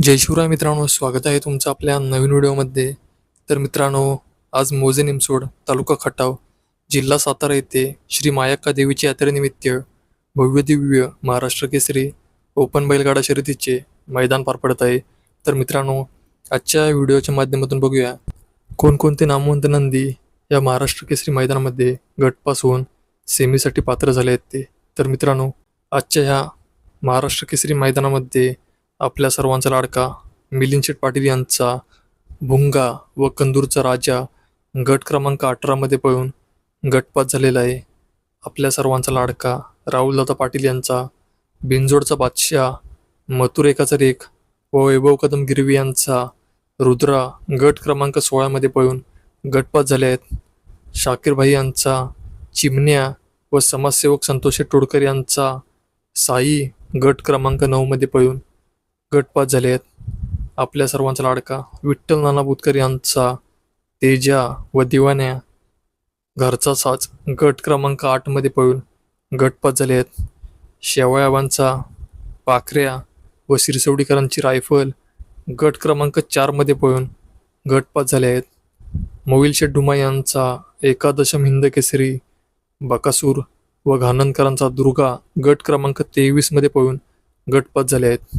जय शिवराय मित्रांनो स्वागत आहे तुमचं आपल्या नवीन व्हिडिओमध्ये. तर मित्रांनो आज मोजे निमसोड तालुका खटाव जिल्हा सातारा येथे श्री मायाक्का देवीच्या यात्रेनिमित्त भव्य दिव्य महाराष्ट्र केसरी ओपन बैलगाडा शर्यतीचे मैदान पार पडत आहे. तर मित्रांनो आजच्या व्हिडिओच्या माध्यमातून बघूया. कोणकोणते नामवंत नंदी या महाराष्ट्र केसरी मैदानामध्ये गटपासून सेमीसाठी पात्र झाले आहेत ते. तर मित्रांनो आजच्या ह्या महाराष्ट्र केसरी मैदानामध्ये आपल्या सर्वांचा लाडका मिलिंदशेठ पाटील यांचा भुंगा व कंदूरचा राजा गट क्रमांक अठरामध्ये पळून गटपात झालेला आहे. आपल्या सर्वांचा लाडका राहुलदादा पाटील यांचा बिनजोडचा बादशाह मथुरेखाचा रेख व वैभव कदम गिरवी यांचा रुद्रा गट क्रमांक सोळामध्ये पळून गटपात झाले आहेत. शाकीरभाई यांचा चिमण्या व समाजसेवक संतोष टोडकर यांचा साई गट क्रमांक नऊमध्ये पळून गटपात झाले आहेत. आपल्या सर्वांचा लाडका विठ्ठल नाना बुतकर यांचा तेजा व दिवाण्या घरचा साच गट क्रमांक आठमध्ये पळून गटपात झाले आहेत. शेवयाबांचा पाखऱ्या व सिरसवडीकरांची रायफल गट क्रमांक चारमध्ये पळून गटपात झाले आहेत. मोविलशे डुमा यांचा एकादशम हिंद केसरी बकासूर व घानंदकरांचा दुर्गा गट क्रमांक तेवीसमध्ये पळून गटपात झाले आहेत.